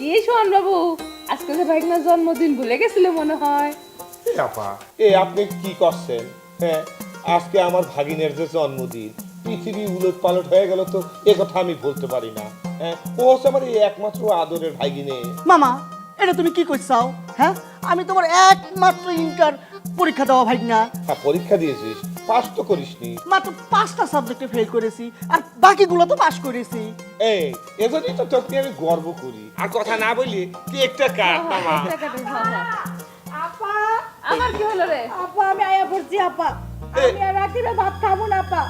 কি সোহান বাবু আজকে যে ভাইগনার জন্মদিন ভুলে গেছিলে মনে হয়। এ আপা এ আপনি কি করছেন? হ্যাঁ আজকে আমার ভাগিনের যে জন্মদিন পৃথিবী উলট পালট হয়ে গেল তো এ কথা আমি বলতে পারি না। হ্যাঁ ও হচ্ছে আমার এই একমাত্র আদরের ভাগিনে। মামা এটা তুমি কি করছাও হ্যাঁ আমি তোমার একমাত্র ইন্টার পরীক্ষা দেওয়া ভাই না হ্যাঁ পরীক্ষা দিয়েছিস? পাস তো করিসনি। মাত্র পাঁচটা সাবজেক্টে ফেল করেছি আর বাকিগুলো তো পাস করেছি। এই এজন্যই তো তোকে আমি গর্ব করি। আর কথা না বলি কেকটা কাট মামা। আপা আমার কি হলো রে? আপা আমি আয়া পড়ছি আপা। আমি আর রাত্রিরে ভাত খাব না আপা।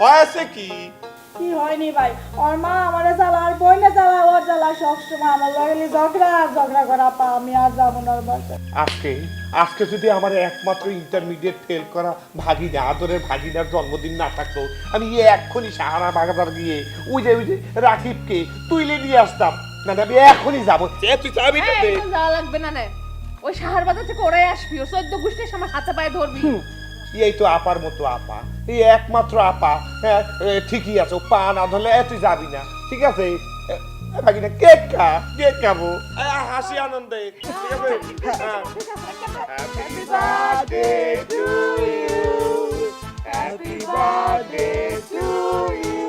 হয়েছে কি? কি হয়নি ভাই? ওর মা আমার জ্বালা আর বইনে জ্বালা ওর সবসময় আমার লগে ঝগড়া আর ঝগড়া করে আপা আমি আর যাব না বাসায়। আজকে আজকে যদি আমার একমাত্র ইন্টারমিডিয়েট ফেল করা ভাগিনা আদরের ভাগিনার জন্মদিন না থাকতো আমি এক্ষুনি সাহারা বাগাদার গিয়ে ওই যে ওই যে রাকিবকে তুইলে নিয়ে আসতাম। না না, আমি এখনই যাব। এ, তুই যাবি না এখন যাওয়া লাগবে না নে। ওই সাহার বাজার থেকে ওরাই আসবি ও চোদ্দ গোষ্ঠী আমার হাতে পায়ে ধরবি। এই তো আপার মতো আপা। এই একমাত্র আপা হ্যাঁ এ, ঠিকই আছে ও পা না ধরলে এ, তুই যাবি না। ঠিক আছে? এ, ভাগিনা কেক খা কেক খাব হাসি আনন্দে ঠিক আছে হ্যাঁ Happy birthday to you. Happy birthday to you.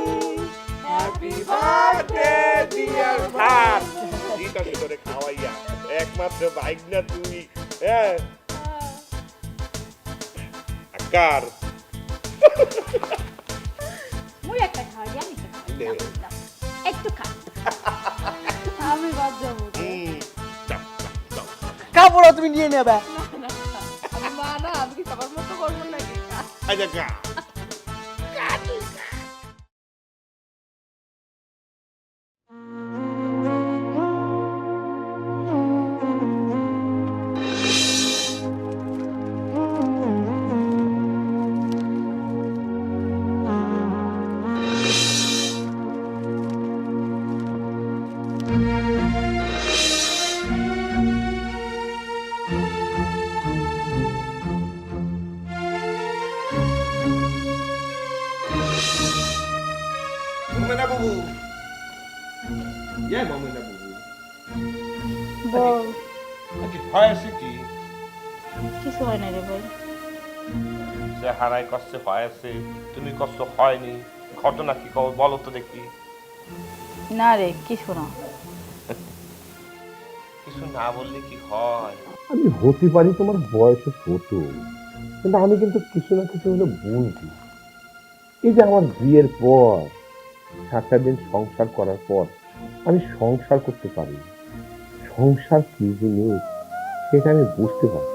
Happy birthday dear ভাত দিটা করে খাওয়াইয়া একমাত্র বাইক না তুই হ্যাঁ আকার মুই একটা খাওয়াই আমি। একটু খা কাপড় তুমি নিয়ে নেবে। আমি মা না। আমি কি সবার মতো করব নাকি? আচ্ছা মমিনা বাবু। ইয়ে মমিনা বাবু। বল কি হয়েছে কি? কিছু হয় না রে ভাই সে হারায় কষ্টে হয়েছে তুমি কষ্ট হয়নি ঘটনা কি বলো তো দেখি। না রে কিছু না। কিছু না বললে কি হয়? আমি হতে পারি তোমার বয়সে ছোট কিন্তু আমি কিন্তু কিছু না কিছু হলে বুঝি এই যে আমার বিয়ের পর সাতটা দিন সংসার করার পর আমি সংসার করতে পারি সংসার কি জিনিস সেটা আমি বুঝতে পারি